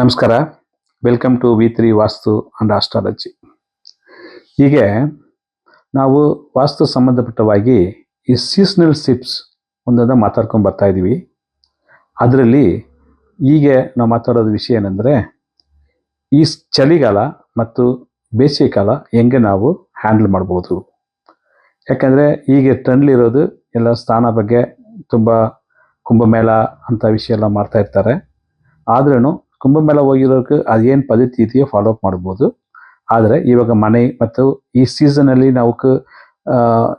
ನಮಸ್ಕಾರ. Welcome to V three Vastu and astrology ಹೀಗೆ ನಾವು ವಾಸ್ತು ಸಂಬಂಧಪಟ್ಟವಾಗಿ ಈ ಸೀಸ್ನಲ್ ಸಿಪ್ಸ್ ಒಂದೊಂದು ಮಾತಾಡ್ಕೊಂಡು ಬರ್ತಾ ಇದ್ದೀವಿ ಅದರಲ್ಲಿ ಹೀಗೆ ನಾವು ಮಾತಾಡೋದು ವಿಷಯ ಏನಂದರೆ, ಈ ಚಳಿಗಾಲ ಮತ್ತು ಬೇಸಿಗೆ ಕಾಲ ಹೆಂಗೆ ನಾವು ಹ್ಯಾಂಡಲ್ ಮಾಡ್ಬೋದು. ಯಾಕಂದರೆ ಈಗ ಟ್ರೆಂಡ್ಲಿರೋದು ಎಲ್ಲ ಸ್ಥಾನ ಬಗ್ಗೆ ತುಂಬ ಕುಂಭಮೇಳ ಅಂತ ವಿಷಯ ಎಲ್ಲ ಮಾಡ್ತಾಯಿರ್ತಾರೆ ಆದ್ರೂ ಕುಂಭಮೇಳ ಹೋಗಿರೋಕೆ ಅದೇನು ಪದ್ಧತಿ ಇದೆಯೋ ಫಾಲೋ ಅಪ್ ಮಾಡ್ಬೋದು. ಆದರೆ ಇವಾಗ ಮನೆ ಮತ್ತು ಈ ಸೀಸನಲ್ಲಿ ನಾವು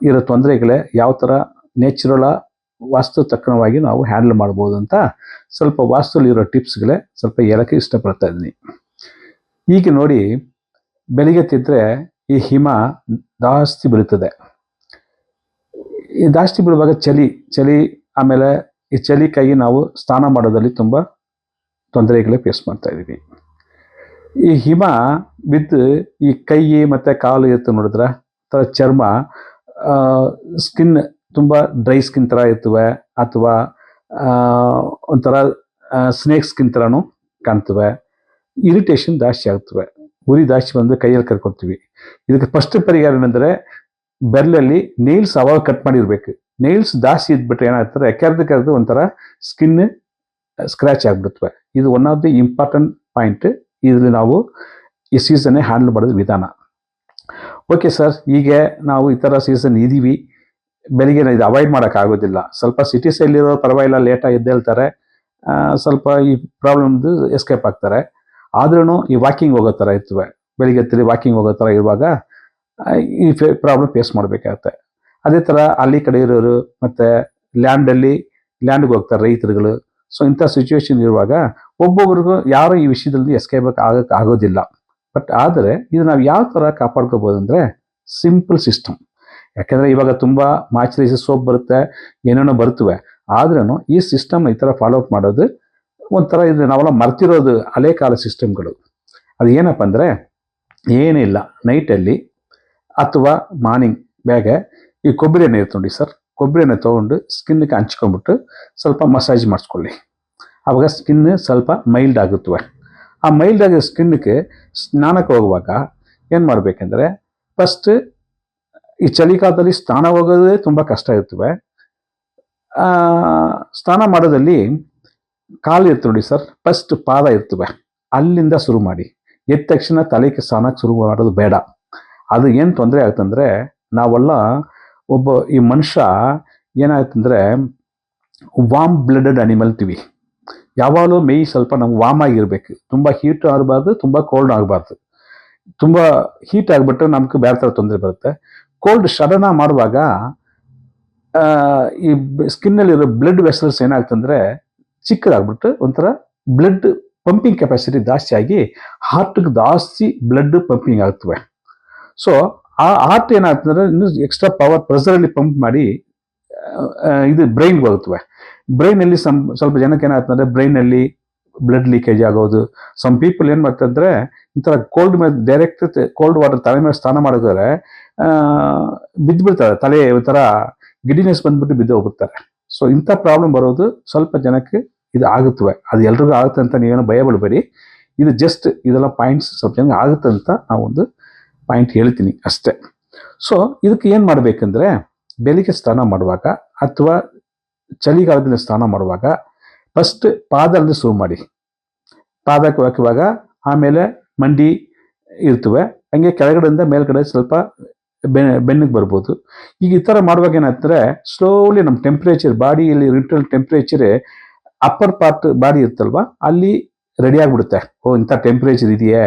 ಇರೋ ತೊಂದರೆಗಳೇ ಯಾವ ಥರ ನ್ಯಾಚುರಲ ವಾಸ್ತು ತಕ್ಕನವಾಗಿ ನಾವು ಹ್ಯಾಂಡಲ್ ಮಾಡ್ಬೋದು ಅಂತ ಸ್ವಲ್ಪ ವಾಸ್ತುಲಿರೋ ಟಿಪ್ಸ್ಗಳೇ ಸ್ವಲ್ಪ ಹೇಳಕ್ಕೆ ಇಷ್ಟಪಡ್ತಾ ಇದ್ದೀನಿ. ಈಗ ನೋಡಿ ಬೆಳಿಗ್ಗೆ ತಿದ್ದರೆ ಈ ಹಿಮ ಜಾಸ್ತಿ ಬೀಳುತ್ತದೆ ಈ ಜಾಸ್ತಿ ಬೀಳುವಾಗ ಚಳಿ ಚಳಿ ಆಮೇಲೆ ಈ ಚಳಿ ಕೈ ನಾವು ಸ್ನಾನ ಮಾಡೋದಲ್ಲಿ ತುಂಬ ತೊಂದರೆಗಳೇ ಫೇಸ್ ಮಾಡ್ತಾ ಇದ್ದೀವಿ. ಈ ಹಿಮ ಬಿದ್ದು ಈ ಕೈ ಮತ್ತು ಕಾಲು ಇರುತ್ತೆ ನೋಡಿದ್ರೆ? ಥರ ಚರ್ಮ ಸ್ಕಿನ್ ತುಂಬ ಡ್ರೈ ಸ್ಕಿನ್ ಥರ ಇರ್ತವೆ ಅಥವಾ ಒಂಥರ ಸ್ನೇಕ್ ಸ್ಕಿನ್ ಥರನೂ ಕಾಣ್ತವೆ. ಇರಿಟೇಷನ್ ಜಾಸ್ತಿ ಆಗ್ತವೆ. ಉರಿ ಜಾಸ್ತಿ ಬಂದು ಕೈಯಲ್ಲಿ ಕರ್ಕೊತೀವಿ. ಇದಕ್ಕೆ ಫಸ್ಟ್ ಪರಿಹಾರ ಏನಂದರೆ ಬೆರಳಲ್ಲಿ ನೇಲ್ಸ್ ಅವಾಗ ಕಟ್ ಮಾಡಿರ್ಬೇಕು. ನೇಲ್ಸ್ ಜಾಸ್ತಿ ಇದ್ಬಿಟ್ರೆ ಏನಾಗ್ತಾರೆ ಕೆರೆದು ಕೆರೆದು ಒಂಥರ ಸ್ಕಿನ್ ಸ್ಕ್ರ್ಯಾಚ್ ಆಗಿಬಿಡ್ತವೆ. ಇದು one of the important point ಇದರಲ್ಲಿ ನಾವು ಈ ಸೀಸನ್ನೇ ಹ್ಯಾಂಡಲ್ ಮಾಡೋದು ವಿಧಾನ. ಓಕೆ ಸರ್ ಹೀಗೆ ನಾವು ಈ ಥರ ಸೀಸನ್ ಇದ್ದೀವಿ. ಬೆಳಿಗ್ಗೆ ಇದು ಅವಾಯ್ಡ್ ಮಾಡೋಕ್ಕಾಗೋದಿಲ್ಲ ಸ್ವಲ್ಪ ಸಿಟೀಸಲ್ಲಿರೋ ಪರವಾಗಿಲ್ಲ ಲೇಟಾಗಿ ಎದ್ದೇಳ್ತಾರೆ ಸ್ವಲ್ಪ ಈ ಪ್ರಾಬ್ಲಮ್ದು ಎಸ್ಕೇಪ್ ಆಗ್ತಾರೆ. ಆದ್ರೂ ಈ ವಾಕಿಂಗ್ ಹೋಗೋ ಥರ ಇರ್ತವೆ. ಬೆಳಿಗ್ಗೆ ತಿಳಿ ವಾಕಿಂಗ್ ಹೋಗೋ ಥರ ಇರುವಾಗ ಈ ಫೇ ಪ್ರಾಬ್ಲಮ್ ಫೇಸ್ ಮಾಡಬೇಕಾಗತ್ತೆ. ಅದೇ ಥರ ಅಲ್ಲಿ ಕಡೆ ಇರೋರು ಮತ್ತು ಲ್ಯಾಂಡಲ್ಲಿ ಲ್ಯಾಂಡ್ಗೆ ಹೋಗ್ತಾರೆ ರೈತರುಗಳು. ಸೊ ಇಂಥ ಸಿಚುವೇಶನ್ ಇರುವಾಗ ಒಬ್ಬೊಬ್ರಿಗೂ ಯಾರೂ ಈ ವಿಷಯದಲ್ಲಿ ಎಸ್ಕೇಪ್ ಆಗಕ್ಕೆ ಆಗೋದಿಲ್ಲ. ಬಟ್ ಆದರೆ ಇದು ನಾವು ಯಾವ ಥರ ಕಾಪಾಡ್ಕೋಬೋದು ಅಂದರೆ ಸಿಂಪಲ್ ಸಿಸ್ಟಮ್ ಯಾಕೆಂದರೆ ಇವಾಗ ತುಂಬ ಮಾಚರೈಸ್ ಸೋಪ್ ಬರುತ್ತೆ, ಏನೇನೋ ಬರ್ತವೆ ಆದ್ರೂ ಈ ಸಿಸ್ಟಮ್ ಈ ಥರ ಫಾಲೋ ಅಪ್ ಮಾಡೋದು ಒಂಥರ ಇದು ನಾವೆಲ್ಲ ಮರ್ತಿರೋದು ಹಳೆ ಕಾಲ ಸಿಸ್ಟಮ್ಗಳು ಅದು ಏನಪ್ಪ ಅಂದರೆ ಏನಿಲ್ಲ. ನೈಟಲ್ಲಿ ಅಥವಾ ಮಾರ್ನಿಂಗ್ ಬೇಗ ಈ ಕೊಬ್ಬರಿ ಎಣ್ಣೆ ಇರ್ತೀವಿ ಸರ್. ಕೊಬ್ಬರಿ ಎಣ್ಣೆ ತೊಗೊಂಡು ಸ್ಕಿನ್ಗೆ ಹಂಚ್ಕೊಂಡ್ಬಿಟ್ಟು ಸ್ವಲ್ಪ ಮಸಾಜ್ ಮಾಡಿಸ್ಕೊಳ್ಳಿ. ಆವಾಗ ಸ್ಕಿನ್ ಸ್ವಲ್ಪ ಮೈಲ್ಡ್ ಆಗುತ್ತವೆ. ಆ ಮೈಲ್ಡ್ ಆಗಿರೋ ಸ್ಕಿನ್ಗೆ ಸ್ನಾನಕ್ಕೆ ಹೋಗುವಾಗ ಏನು ಮಾಡಬೇಕೆಂದ್ರೆ ಫಸ್ಟ್ ಈ ಚಳಿಗಾಲದಲ್ಲಿ ಸ್ನಾನ ಹೋಗೋದೇ ತುಂಬ ಕಷ್ಟ ಇರ್ತವೆ. ಸ್ನಾನ ಮಾಡೋದಲ್ಲಿ ಕಾಲು ಇರ್ತು ನೋಡಿ ಸರ್ ಫಸ್ಟ್ ಪಾದ ಇರ್ತವೆ. ಅಲ್ಲಿಂದ ಶುರು ಮಾಡಿ. ಎದ್ದ ತಕ್ಷಣ ತಲೆಗೆ ಸ್ನಾನಕ್ಕೆ ಶುರು ಮಾಡೋದು ಬೇಡ. ಅದು ಏನು ತೊಂದರೆ ಆಗುತ್ತಂದರೆ ನಾವೆಲ್ಲ ಒಬ್ಬ ಈ ಮನುಷ್ಯ ಏನಾಯ್ತಂದರೆ ವಾಮ್ ಬ್ಲಡೆಡ್ ಅನಿಮಲ್ ಟಿವಿ. ಯಾವಾಗಲೂ ಮೇಯ್ ಸ್ವಲ್ಪ ನಮ್ಗೆ ವಾಮ್ ಆಗಿರಬೇಕು. ತುಂಬ ಹೀಟ್ ಆಗಬಾರ್ದು, ತುಂಬ ಕೋಲ್ಡ್ ಆಗಬಾರ್ದು. ತುಂಬ ಹೀಟ್ ಆಗಿಬಿಟ್ರೆ ನಮ್ಗೆ ಬೇರೆ ಥರ ತೊಂದರೆ ಬರುತ್ತೆ. ಕೋಲ್ಡ್ ಸಡನ್ ಮಾಡುವಾಗ ಈ ಸ್ಕಿನ್ನಲ್ಲಿರೋ ಬ್ಲಡ್ ವೆಸಲ್ಸ್ ಏನಾಗ್ತಂದ್ರೆ ಚಿಕ್ಕದಾಗ್ಬಿಟ್ಟು ಒಂಥರ ಬ್ಲಡ್ ಪಂಪಿಂಗ್ ಕೆಪಾಸಿಟಿ ಜಾಸ್ತಿ ಆಗಿ ಹಾರ್ಟ್ಗೆ ಜಾಸ್ತಿ ಬ್ಲಡ್ ಪಂಪಿಂಗ್ ಆಗ್ತವೆ. ಸೊ ಆ ಆರ್ಟ್ ಏನಾಗ್ತಂದ್ರೆ ಇನ್ನು ಎಕ್ಸ್ಟ್ರಾ ಪವರ್ ಪ್ರೆಸರಲ್ಲಿ ಪಂಪ್ ಮಾಡಿ ಇದು ಬ್ರೈನ್ಗೆ ಹೋಗುತ್ತವೆ ಬ್ರೈನಲ್ಲಿ ಸಮ್ ಸ್ವಲ್ಪ ಜನಕ್ಕೆ ಏನಾಗ್ತಂದ್ರೆ ಬ್ರೈನಲ್ಲಿ ಬ್ಲಡ್ ಲೀಕೇಜ್ ಆಗೋದು. ಸಮ್ ಪೀಪಲ್ ಏನು ಮಾಡ್ತಂದ್ರೆ ಇಂಥರ ಕೋಲ್ಡ್ ಮೇಲೆ ಡೈರೆಕ್ಟ್ ಕೋಲ್ಡ್ ವಾಟರ್ ತಲೆ ಮೇಲೆ ಸ್ನಾನ ಮಾಡಿದ್ರೆ ಬಿದ್ದುಬಿಡ್ತಾರೆ ತಲೆ ಒಂಥರ ಗಿಡಿನೆಸ್ ಬಂದ್ಬಿಟ್ಟು ಬಿದ್ದು ಹೋಗ್ಬಿಡ್ತಾರೆ. ಸೊ ಇಂಥ ಪ್ರಾಬ್ಲಮ್ ಬರೋದು ಸ್ವಲ್ಪ ಜನಕ್ಕೆ ಇದು ಆಗುತ್ತವೆ. ಅದು ಎಲ್ರಿಗೂ ಆಗುತ್ತೆ ಅಂತ ನೀವೇನು ಭಯ ಬಿಡಬೇಡಿ ಇದು ಜಸ್ಟ್ ಇದೆಲ್ಲ ಪಾಯಿಂಟ್ಸ್ ಸ್ವಲ್ಪ ಜನಕ್ಕೆ ಆಗುತ್ತೆ ಅಂತ ನಾವೊಂದು ಪಾಯಿಂಟ್ ಹೇಳ್ತೀನಿ ಅಷ್ಟೇ. ಸೊ ಇದಕ್ಕೆ ಏನು ಮಾಡಬೇಕಂದ್ರೆ, ಬೆಳಿಗ್ಗೆ ಸ್ನಾನ ಮಾಡುವಾಗ ಅಥವಾ ಚಳಿಗಾಲದಲ್ಲಿ ಸ್ನಾನ ಮಾಡುವಾಗ ಫಸ್ಟ್ ಪಾದಲ್ಲಿ ಶುರು ಮಾಡಿ. ಪಾದಕ್ಕೆ ಹಾಕುವಾಗ ಆಮೇಲೆ ಮಂಡಿ ಇರ್ತವೆ. ಹಂಗೆ ಕೆಳಗಡೆಯಿಂದ ಮೇಲ್ಗಡೆ ಸ್ವಲ್ಪ ಬೆನ್ನಿಗೆ ಬರ್ಬೋದು. ಈಗ ಈ ಥರ ಮಾಡುವಾಗ ಏನಾಗ್ತದೆ ಸ್ಲೋಲಿ ನಮ್ಮ ಟೆಂಪ್ರೇಚರ್ ಬಾಡಿಯಲ್ಲಿ ರಿಟಲ್ ಟೆಂಪ್ರೇಚರ್ ಅಪ್ಪರ್ ಪಾರ್ಟ್ ಬಾಡಿ ಇರ್ತಲ್ವಾ ಅಲ್ಲಿ ರೆಡಿ ಆಗಿಬಿಡುತ್ತೆ. ಓ, ಇಂಥ ಟೆಂಪ್ರೇಚರ್ ಇದೆಯೇ.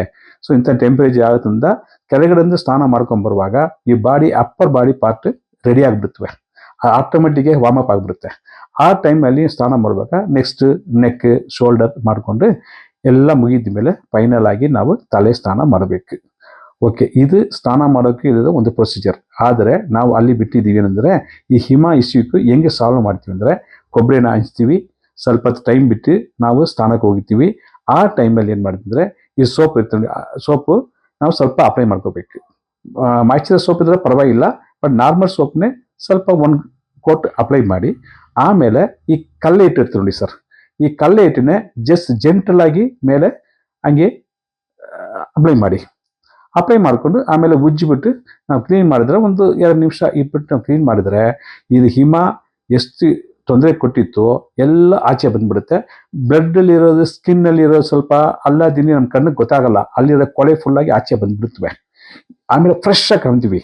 ಸೊ ಇಂಥ ಟೆಂಪ್ರೇಚರ್ ಆಗೋದ್ರಿಂದ ಕೆಳಗಡೆಯಿಂದ ಸ್ನಾನ ಮಾಡ್ಕೊಂಬರುವಾಗ ಈ body upper body part ready ಆಗಿಬಿಡುತ್ತವೆ. ಆಟೋಮೆಟಿಕ್ಗೆ ವಾರ್ಮ್ ಅಪ್ ಆಗಿಬಿಡುತ್ತೆ. ಆ ಟೈಮಲ್ಲಿ ಸ್ನಾನ ಮಾಡುವಾಗ ನೆಕ್ಸ್ಟ್ ನೆಕ್ ಶೋಲ್ಡರ್ ಮಾಡಿಕೊಂಡು ಎಲ್ಲ ಮುಗಿದ ಮೇಲೆ ಫೈನಲ್ ಆಗಿ ನಾವು ತಲೆ ಸ್ನಾನ ಮಾಡಬೇಕು. ಓಕೆ ಇದು ಸ್ನಾನ ಮಾಡೋಕ್ಕೆ ಇದು ಒಂದು ಪ್ರೊಸೀಜರ್ ಆದರೆ ನಾವು ಅಲ್ಲಿ ಬಿಟ್ಟಿದ್ದೀವಿ ಏನಂದರೆ ಈ ಹಿಮ ಇಶ್ಯೂಕ್ಕೆ ಹೆಂಗೆ ಸಾಲ್ವ್ ಮಾಡ್ತೀವಿ ಅಂದರೆ ಕೊಬ್ಬರಿನ ಹಂಚ್ತೀವಿ, ಸ್ವಲ್ಪ ಟೈಮ್ ಬಿಟ್ಟು ನಾವು ಸ್ನಾನಕ್ಕೆ ಹೋಗ್ತೀವಿ ಆ ಟೈಮಲ್ಲಿ ಏನು ಮಾಡ್ತಿದ್ರೆ ಈ ಸೋಪ್ ಇರ್ತದೆ ಸೋಪು ನಾವು ಸ್ವಲ್ಪ ಅಪ್ಲೈ ಮಾಡ್ಕೋಬೇಕು. ಮಾಯ್ಚರೈಸರ್ ಸೋಪ್ ಇದ್ರೆ ಪರವಾಗಿಲ್ಲ ಬಟ್ ನಾರ್ಮಲ್ ಸೋಪ್ನೇ ಸ್ವಲ್ಪ ಒಂದು ಕೋಟ್ ಅಪ್ಲೈ ಮಾಡಿ. ಆಮೇಲೆ ಈ ಕಲ್ಲೆ ಇಟ್ಟಿರ್ತೀವಿ ನೋಡಿ ಸರ್. ಈ ಕಲ್ಲೆ ಹಿಟ್ಟನ್ನೇ ಜಸ್ಟ್ ಜೆಂಟಲ್ ಆಗಿ ಮೇಲೆ ಹಂಗೆ ಅಪ್ಲೈ ಮಾಡಿ. ಅಪ್ಲೈ ಮಾಡಿಕೊಂಡು ಆಮೇಲೆ ಉಜ್ಜಿಬಿಟ್ಟು ನಾವು ಕ್ಲೀನ್ ಮಾಡಿದ್ರೆ ಒಂದು ಎರಡು ನಿಮಿಷ ಇಟ್ಬಿಟ್ಟು ನಾವು ಕ್ಲೀನ್ ಮಾಡಿದರೆ ಇದು ಹಿಮ ಎಷ್ಟು ತೊಂದರೆ ಕೊಟ್ಟಿತ್ತು, ಎಲ್ಲ ಆಚೆ ಬಂದ್ಬಿಡುತ್ತೆ. ಬ್ಲಡ್ಡಲ್ಲಿ ಇರೋದು ಸ್ವಲ್ಪ ಅಲ್ಲಾದಿನಿ ನಮ್ಮ ಕಣ್ಣಿಗೆ ಗೊತ್ತಾಗಲ್ಲ. ಅಲ್ಲಿರೋ ಕೊಳೆ ಫುಲ್ಲಾಗಿ ಆಚೆ ಬಂದ್ಬಿಡ್ತವೆ. ಆಮೇಲೆ ಫ್ರೆಶ್ ಆಗಿ ಕಾಣ್ತೀವಿ.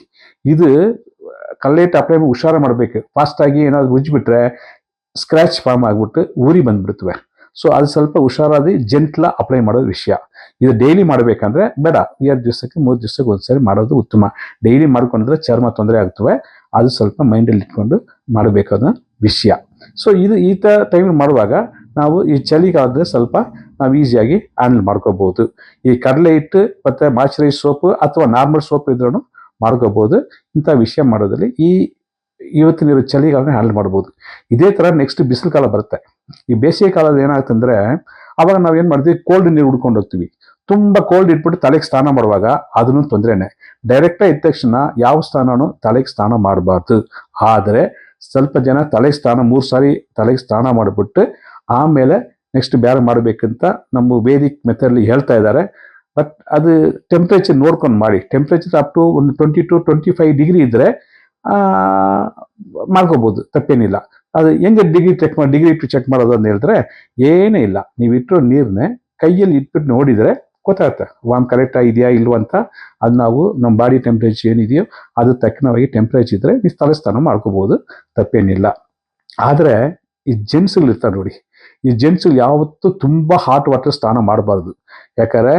ಇದು ಕಲ್ಲೇಟ್ ಅಪ್ಲೈ ಹುಷಾರು ಮಾಡಬೇಕು. ಫಾಸ್ಟಾಗಿ ಏನಾದ್ರು ಉಜ್ಜಿಬಿಟ್ರೆ ಸ್ಕ್ರ್ಯಾಚ್ ಫಾರ್ಮ್ ಆಗಿಬಿಟ್ಟು ಊರಿ ಬಂದ್ಬಿಡ್ತವೆ. ಸೊ ಅದು ಸ್ವಲ್ಪ ಹುಷಾರಾಗಿ ಜೆಂಟ್ಲ ಅಪ್ಲೈ ಮಾಡೋದು ವಿಷಯ. ಇದು ಡೈಲಿ ಮಾಡಬೇಕಂದ್ರೆ ಬೇಡ. ಎರಡು ದಿವಸಕ್ಕೆ, ಮೂರು ದಿವಸಕ್ಕೆ ಒಂದ್ಸರಿ ಮಾಡೋದು ಉತ್ತಮ. ಡೈಲಿ ಮಾಡ್ಕೊಂಡ್ರೆ ಚರ್ಮ ತೊಂದರೆ ಆಗ್ತವೆ. ಅದು ಸ್ವಲ್ಪ ಮೈಂಡಲ್ಲಿ ಇಟ್ಕೊಂಡು ಮಾಡಬೇಕಾದ ವಿಷಯ. ಸೊ ಇದು ಈ ಥರ ಟೈಮ್ ಮಾಡುವಾಗ ನಾವು ಈ ಚಳಿಗಾಲದ ಸ್ವಲ್ಪ ನಾವು ಈಸಿಯಾಗಿ ಹ್ಯಾಂಡಲ್ ಮಾಡ್ಕೋಬೋದು ಈ ಕಡಲೆ ಹಿಟ್ಟು ಮತ್ತು ಮಾಯ್ಚರೈಸ್ ಸೋಪು ಅಥವಾ ನಾರ್ಮಲ್ ಸೋಪ್ ಇದ್ರೂ ಮಾಡ್ಕೋಬೋದು ಇಂಥ ವಿಷಯ ಮಾಡೋದ್ರಲ್ಲಿ ಈ ಇವತ್ತಿನ ಇರೋ ಚಳಿಗಾಲನ ಹ್ಯಾಂಡಲ್ ಮಾಡ್ಬೋದು. ಇದೇ ಥರ ನೆಕ್ಸ್ಟ್ ಬಿಸಿಲು ಕಾಲ ಬರುತ್ತೆ. ಈ ಬೇಸಿಗೆ ಕಾಲದ ಏನಾಗ್ತಂದ್ರೆ ಅವಾಗ ನಾವು ಏನು ಮಾಡ್ತೀವಿ? ಕೋಲ್ಡ್ ನೀರು ಹುಡ್ಕೊಂಡು ಹೋಗ್ತೀವಿ. ತುಂಬ ಕೋಲ್ಡ್ ಇಟ್ಬಿಟ್ಟು ತಲೆಗೆ ಸ್ನಾನ ಮಾಡುವಾಗ ಅದನ್ನು ತೊಂದರೆನೇ. ಡೈರೆಕ್ಟಾಗಿ ಇದ್ದ ತಕ್ಷಣ ಯಾವ ಸ್ನಾನನೂ ತಲೆಗೆ ಸ್ನಾನ ಮಾಡಬಾರ್ದು. ಆದರೆ ಸ್ವಲ್ಪ ಜನ ತಲೆಗೆ ಸ್ನಾನ, ಮೂರು ಸಾರಿ ತಲೆಗೆ ಸ್ನಾನ ಮಾಡಿಬಿಟ್ಟು ಆಮೇಲೆ ನೆಕ್ಸ್ಟ್ ಬೇರೆ ಮಾಡಬೇಕಂತ ನಮ್ಮ ವೇದಿಕ್ ಮೆಥಡಲ್ಲಿ ಹೇಳ್ತಾ ಇದ್ದಾರೆ. ಬಟ್ ಅದು ಟೆಂಪ್ರೇಚರ್ ನೋಡ್ಕೊಂಡು ಮಾಡಿ. ಟೆಂಪ್ರೇಚರ್ ಅಪ್ ಟು ಒಂದು twenty two twenty five degree ಇದ್ದರೆ ಮಾಡ್ಕೋಬೋದು. ತಪ್ಪೇನಿಲ್ಲ. ಅದು ಹೆಂಗೆ ಡಿಗ್ರಿ ಚೆಕ್ ಮಾಡಿ ಡಿಗ್ರಿ ಇಟ್ಟು ಚೆಕ್ ಮಾಡೋದು ಅಂತ ಹೇಳಿದ್ರೆ, ಏನೇ ಇಲ್ಲ. ನೀವು ಇಟ್ಟಿರೋ ನೀರನ್ನೇ ಕೈಯಲ್ಲಿ ಇಟ್ಬಿಟ್ಟು ನೋಡಿದರೆ ಗೊತ್ತಾಗುತ್ತೆ. ವಾಮ್ ಕರೆಕ್ಟ್ ಆಗಿದೆಯಾ ಇಲ್ವಾ ಅಂತ ಅದು ನಾವು ನಮ್ಮ ಬಾಡಿ ಟೆಂಪ್ರೇಚರ್ ಏನಿದೆಯೋ ಅದು ತಕ್ಕನವಾಗಿ ಟೆಂಪ್ರೇಚರ್ ಇದ್ದರೆ ನೀವು ತಲೆ ಸ್ನಾನ ಮಾಡ್ಕೋಬೋದು. ತಪ್ಪೇನಿಲ್ಲ. ಆದರೆ ಈ ಜೆಂಟ್ಸ್ಗಳು ಇರ್ತಾರೆ ನೋಡಿ. ಈ ಜೆಂಟ್ಸ್ಗಳು ಯಾವತ್ತೂ ತುಂಬ ಹಾಟ್ ವಾಟರ್ ಸ್ನಾನ ಮಾಡಬಾರ್ದು. ಯಾಕಂದರೆ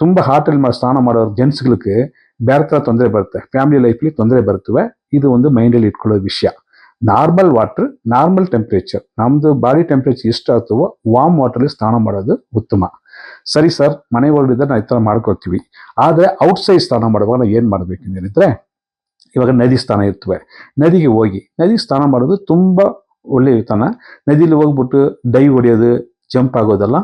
ತುಂಬ ಹಾಟಲ್ಲಿ ಮಾಡಿ ಸ್ನಾನ ಮಾಡೋ ಜೆಂಟ್ಸ್ಗಳಿಗೆ ಬೇರೆ ಥರ ತೊಂದರೆ ಬರುತ್ತೆ. ಫ್ಯಾಮಿಲಿ ಲೈಫ್ಲಿ ತೊಂದರೆ ಬರ್ತವೆ ಇದು ಒಂದು ಮೈಂಡಲ್ಲಿ ಇಟ್ಕೊಳ್ಳೋ ವಿಷಯ. ನಾರ್ಮಲ್ ವಾಟರ್ ನಾರ್ಮಲ್ ಟೆಂಪ್ರೇಚರ್ ನಮ್ಮದು ಬಾಡಿ ಟೆಂಪ್ರೇಚರ್ ಎಷ್ಟು ಆಗ್ತವೋ ವಾಮ್ ವಾಟ್ರಲ್ಲಿ ಸ್ನಾನ ಮಾಡೋದು ಉತ್ತಮ. ಸರಿ ಸರ್, ಮನೆ ಒಳಗಿದ್ರೆ ನಾವು ಈ ಥರ ಮಾಡ್ಕೊಳ್ತೀವಿ. ಆದರೆ ಔಟ್ಸೈಡ್ ಸ್ನಾನ ಮಾಡುವಾಗ ನಾವು ಏನು ಮಾಡಬೇಕು ಏನಿದ್ರೆ ಇವಾಗ ನದಿ ಸ್ನಾನ ಇರ್ತವೆ. ನದಿಗೆ ಹೋಗಿ, ನದಿ ಸ್ನಾನ ಮಾಡೋದು ತುಂಬ ಒಳ್ಳೆಯ ವಿಧಾನ. ನದಿಲಿ ಹೋಗ್ಬಿಟ್ಟು ಡೈ ಹೊಡೆಯೋದು ಜಂಪ್ ಆಗೋದಲ್ಲ,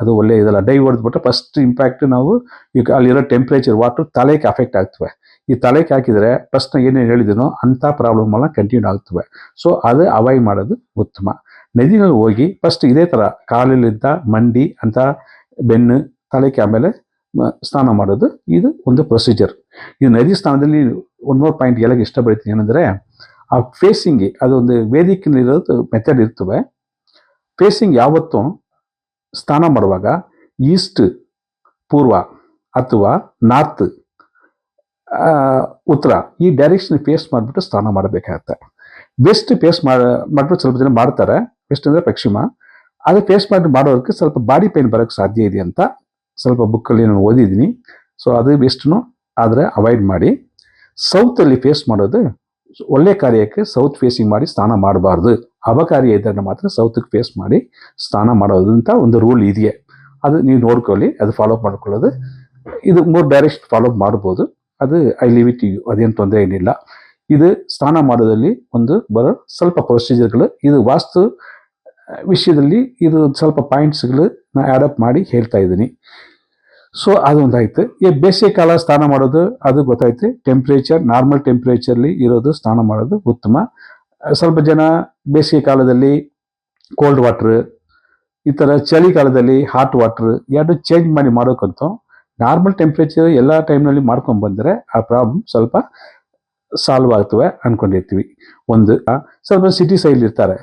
ಅದು ಒಳ್ಳೆ ಇದಲ್ಲ. ಡೈ ಹೊಡೆದ್ಬಿಟ್ಟು ಫಸ್ಟ್ ಇಂಪ್ಯಾಕ್ಟ್ ನಾವು ಈಗ ಅಲ್ಲಿರೋ ಟೆಂಪ್ರೇಚರ್ ವಾಟರ್ ತಲೆಗೆ ಅಫೆಕ್ಟ್ ಆಗ್ತವೆ. ಈ ತಲೆಗೆ ಹಾಕಿದರೆ ಫಸ್ಟ್ ಏನೇನು ಹೇಳಿದನೋ ಅಂಥ ಪ್ರಾಬ್ಲಮ್ ಎಲ್ಲ ಕಂಟಿನ್ಯೂ ಆಗ್ತವೆ. ಸೊ ಅದು ಅವಾಯ್ಡ್ ಮಾಡೋದು ಉತ್ತಮ. ನದಿನಲ್ಲಿ ಹೋಗಿ ಫಸ್ಟ್ ಇದೇ ಥರ ಕಾಲಲ್ಲಿದ್ದ ಮಂಡಿ ಅಂತ ಬೆನ್ನು, ತಲೆಗೆ ಆಮೇಲೆ ಸ್ನಾನ ಮಾಡೋದು. ಇದು ಒಂದು ಪ್ರೊಸೀಜರ್ ಇದು ನದಿ ಸ್ನಾನದಲ್ಲಿ ಒನ್ ಪಾಯಿಂಟ್ ಇಷ್ಟ ಇಷ್ಟಪಡ್ತೀನಿ ಏನಂದರೆ, ಆ ಫೇಸಿಂಗ್ ಅದೊಂದು ವೇದಿಕೆಯಲ್ಲಿರೋದು ಮೆಥಡ್ ಇರ್ತವೆ. ಫೇಸಿಂಗ್ ಯಾವತ್ತೂ ಸ್ನಾನ ಮಾಡುವಾಗ ಈಸ್ಟ್ ಪೂರ್ವ ಅಥವಾ ನಾರ್ತ್ ಉತ್ತರ ಈ ಡೈರೆಕ್ಷನ್ ಫೇಸ್ ಮಾಡಿಬಿಟ್ಟು ಸ್ನಾನ ಮಾಡಬೇಕಾಗತ್ತೆ. ಬೆಸ್ಟ್ ಫೇಸ್ ಮಾಡ್ಬಿಟ್ಟು ಮಾಡಿಬಿಟ್ಟು ಸ್ವಲ್ಪ ಜನ ಮಾಡ್ತಾರೆ. ಬೆಸ್ಟ್ ಅಂದರೆ ಪಶ್ಚಿಮ. ಅದು ಫೇಸ್ ಮಾಡಿ ಮಾಡೋದಕ್ಕೆ ಸ್ವಲ್ಪ ಬಾಡಿ ಪೇನ್ ಬರೋಕ್ಕೆ ಸಾಧ್ಯ ಇದೆ ಅಂತ ಸ್ವಲ್ಪ ಬುಕ್ಕಲ್ಲಿ ನಾನು ಓದಿದ್ದೀನಿ. ಸೊ ಅದು ಬೆಸ್ಟ್ನು ಆದರೆ ಅವಾಯ್ಡ್ ಮಾಡಿ. ಸೌತಲ್ಲಿ ಫೇಸ್ ಮಾಡೋದು ಒಳ್ಳೆ ಕಾರ್ಯಕ್ಕೆ ಸೌತ್ ಫೇಸಿಂಗ್ ಮಾಡಿ ಸ್ನಾನ ಮಾಡಬಾರ್ದು. ಅಪಕಾರ್ಯ ಇದ್ದರೆ ಮಾತ್ರ ಸೌತ್ಗೆ ಫೇಸ್ ಮಾಡಿ ಸ್ನಾನ ಮಾಡೋದು ಅಂತ ಒಂದು ರೂಲ್ ಇದೆಯೇ. ಅದು ನೀವು ನೋಡ್ಕೊಳ್ಳಿ, ಅದು ಫಾಲೋ ಮಾಡ್ಕೊಳ್ಳೋದು. ಇದು ಮೂರು ಡೈರೆಕ್ಷನ್ ಫಾಲೋ ಮಾಡ್ಬೋದು. ಅದು ಐ ಲಿವ್ ಇಟ್ ಯು ಅದೇನು ತೊಂದರೆ ಏನಿಲ್ಲ. ಇದು ಸ್ನಾನ ಮಾಡೋದಲ್ಲಿ ಒಂದು ಬರೋ ಸ್ವಲ್ಪ ಪ್ರೊಸೀಜರ್ಗಳು ಇದು ವಾಸ್ತು ವಿಷಯದಲ್ಲಿ ಇದು ಸ್ವಲ್ಪ ಪಾಯಿಂಟ್ಸ್ಗಳು ನಾ ಆ್ಯಡಪ್ ಮಾಡಿ ಹೇಳ್ತಾ ಇದ್ದೀನಿ. ಸೊ ಅದೊಂದಾಯಿತು ಈ ಬೇಸಿಗೆ ಕಾಲ ಸ್ನಾನ ಮಾಡೋದು, ಅದು ಗೊತ್ತಾಯ್ತು. ಟೆಂಪ್ರೇಚರ್ ನಾರ್ಮಲ್ ಟೆಂಪ್ರೇಚರಲ್ಲಿ ಇರೋದು ಸ್ನಾನ ಮಾಡೋದು ಉತ್ತಮ. ಸ್ವಲ್ಪ ಜನ ಬೇಸಿಗೆ ಕಾಲದಲ್ಲಿ ಕೋಲ್ಡ್ ವಾಟ್ರ್ ಈ ಥರ ಚಳಿಗಾಲದಲ್ಲಿ ಹಾಟ್ ವಾಟ್ರ್ ಎರಡು ಚೇಂಜ್ ಮಾಡಿ ಮಾಡೋಕ್ಕಂತೂ ನಾರ್ಮಲ್ ಟೆಂಪ್ರೇಚರ್ ಎಲ್ಲ ಟೈಮ್ನಲ್ಲಿ ಮಾಡ್ಕೊಂಡು ಬಂದರೆ ಆ ಪ್ರಾಬ್ಲಮ್ ಸ್ವಲ್ಪ ಸಾಲ್ವ್ ಆಗ್ತವೆ ಅಂದ್ಕೊಂಡಿರ್ತೀವಿ ಒಂದು, ಸ್ವಲ್ಪ ಸಿಟಿ ಸೈಡ್ ಇರ್ತಾರೆ.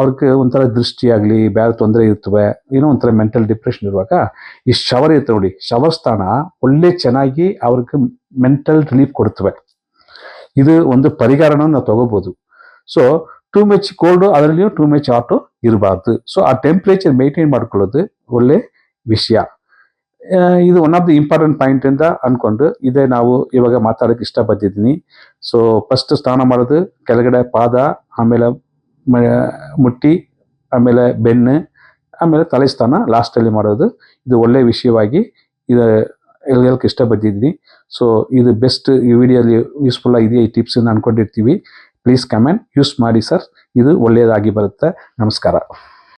ಅವ್ರಿಗೆ ಒಂಥರ ದೃಷ್ಟಿಯಾಗಲಿ ಬೇರೆ ತೊಂದರೆ ಇರ್ತವೆ, ಏನೋ ಒಂಥರ ಮೆಂಟಲ್ ಡಿಪ್ರೆಷನ್ ಇರುವಾಗ ಈ ಶವರ್ ಇರ್ತವೆ ನೋಡಿ, ಶವರ್ ಸ್ಥಾನ ಒಳ್ಳೆ ಚೆನ್ನಾಗಿ ಅವ್ರಿಗೆ ಮೆಂಟಲ್ ರಿಲೀಫ್ ಕೊಡ್ತವೆ. ಇದು ಒಂದು ಪರಿಹಾರನ ನಾವು ತಗೋಬೋದು. ಸೊ ಟೂ ಮಚ್ ಕೋಲ್ಡು ಅದರಲ್ಲಿಯೂ ಟೂ ಮಚ್ ಆಟೋ ಇರಬಾರ್ದು. ಸೊ ಆ ಟೆಂಪ್ರೇಚರ್ ಮೇಂಟೈನ್ ಮಾಡ್ಕೊಳ್ಳೋದು ಒಳ್ಳೆ ವಿಷಯ. ಇದು one of the important point ಅಂತ ಅನ್ಕೊಂಡು ಇದೇ ನಾವು ಇವಾಗ ಮಾತಾಡೋಕೆ ಇಷ್ಟಪಟ್ಟಿದ್ದೀನಿ. ಸೊ ಫಸ್ಟ್ ಸ್ನಾನ ಮಾಡೋದು, ಕೆಳಗಡೆ ಪಾದ, ಆಮೇಲೆ ಮುಟ್ಟಿ, ಆಮೇಲೆ ಬೆನ್ನು, ಆಮೇಲೆ ತಲೆ ಸ್ಥಾನ ಲಾಸ್ಟಲ್ಲಿ ಮಾಡೋದು. ಇದು ಒಳ್ಳೆಯ ವಿಷಯವಾಗಿ ಇದು ಹೇಳಕ್ಕೆ ಇಷ್ಟಪಟ್ಟಿದ್ದೀನಿ ಸೊ ಇದು ಬೆಸ್ಟ್ ಈ ವಿಡಿಯೋಲಿ ಯೂಸ್ಫುಲ್ ಆಗಿದೆಯಾ ಈ ಟಿಪ್ಸನ್ನು ಅಂದ್ಕೊಂಡಿರ್ತೀವಿ ಪ್ಲೀಸ್ ಕಮೆಂಟ್ ಯೂಸ್ ಮಾಡಿ ಸರ್ ಇದು ಒಳ್ಳೆಯದಾಗಿ ಬರುತ್ತೆ. ನಮಸ್ಕಾರ.